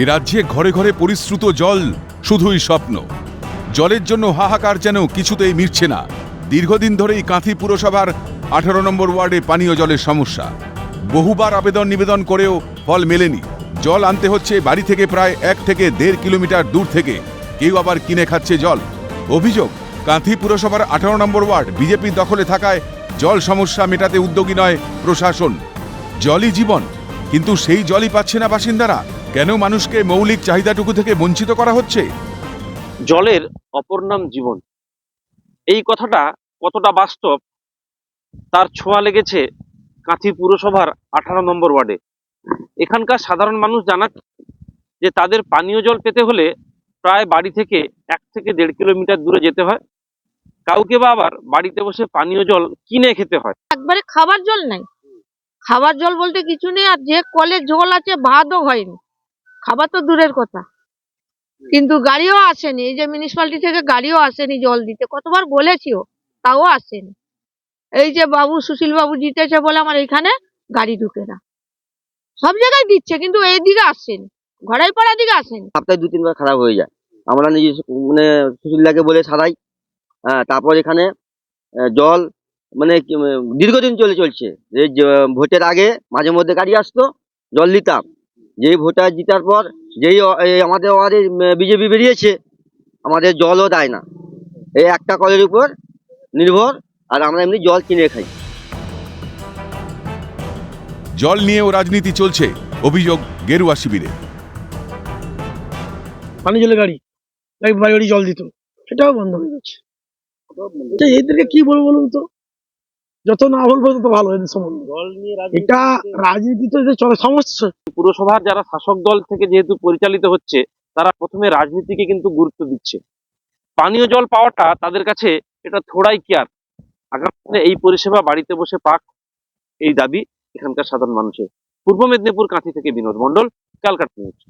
এ রাজ্যে ঘরে ঘরে পরিশ্রুত জল শুধুই স্বপ্ন। জলের জন্য হাহাকার যেন কিছুতেই মিটছে না। দীর্ঘদিন ধরেই কাঁথি পুরসভার আঠারো নম্বর ওয়ার্ডে পানীয় জলের সমস্যা। বহুবার আবেদন নিবেদন করেও ফল মেলেনি। জল আনতে হচ্ছে বাড়ি থেকে প্রায় এক থেকে দেড় কিলোমিটার দূর থেকে। কেউ আবার কিনে খাচ্ছে জল। অভিযোগ, কাঁথি পুরসভার আঠারো নম্বর ওয়ার্ড বিজেপির দখলে থাকায় জল সমস্যা মেটাতে উদ্যোগী নয় প্রশাসন। জলই জীবন, কিন্তু সেই জলই পাচ্ছে না বাসিন্দারা। কেন মানুষকে মৌলিক চাহিদাটুকু থেকে বঞ্চিত করা হচ্ছে? জলের অপর নাম জীবন। এই কথাটা কতটা বাস্তব তার ছোঁয়া লেগেছে কাঁথি পুরসভার আঠারো নম্বর ওয়ার্ডে। এখানকার সাধারণ মানুষ জানান যে তাদের পানীয় জল পেতে হলে প্রায় বাড়ি থেকে এক থেকে দেড় কিলোমিটার দূরে যেতে হয়। কাউকে বা আবার বাড়িতে বসে পানীয় জল কিনে খেতে হয়। একবারে খাবার জল নাই। খাবার জল বলতে কিছু নেই আর যে কলে জল আছে ভাতও হয়নি। খাবার তো দূরের কথা। কিন্তু গাড়িও আসেনি, এই যে মিউনিসিপালিটি থেকে গাড়িও আসেনি জল দিতে। কতবার বলেছিও, তাও আসেনি। এই যে বাবু, সুশীল বাবু জিতেছে বলে আমার এখানে গাড়ি ঢুকে না। সব জায়গায় দিচ্ছে, কিন্তু এই দিকে আসেনি। ঘড়াইপাড়ার দিকে আসেনি। সপ্তাহে দু, তিনবার খারাপ হয়ে যায়। আমরা নিজে মানে সুশীলদাকে বলে সারাই। হ্যাঁ তারপর এখানে জল মানে দীর্ঘদিন চলে চলছে। ভোটের আগে মাঝে মধ্যে গাড়ি আসতো, জল দিতাম যেই ভোটার জিতার পর যেই এই আমাদের ওয়ার্ডে বিজেপি বেরিয়েছে আমাদের জলও দেয় না। এই একটা কলের উপর নির্ভর আর আমরা এমনি জল কিনে খাই। জল নিয়েও রাজনীতি চলছে অভিযোগ গেরুয়া শিবিরে। পানি জলে গাড়ি বাড়ি বাড়ি জল দিত সেটাও বন্ধ হয়ে যাচ্ছে এটা এদেরকে কি বলব বলুন তো? যত না বলব তত ভালো এদের সম্বন্ধে এটা রাজনীতি তো এদের চলে সমস্যা পুরসভার যারা শাসক দল থেকে যেহেতু পরিচালিত হচ্ছে তারা প্রথমে রাজনীতিকে কিন্তু গুরুত্ব দিচ্ছে। পানীয় জল পাওয়াটা তাদের কাছে এটা থোড়াই কেয়ার। আগামী এই পরিষেবা বাড়িতে বসে পাক এই দাবি এখানকার সাধারণ মানুষের। পূর্ব মেদিনীপুর কাঁথি থেকে বিনোদ মণ্ডল ক্যালকাটা নিউজ।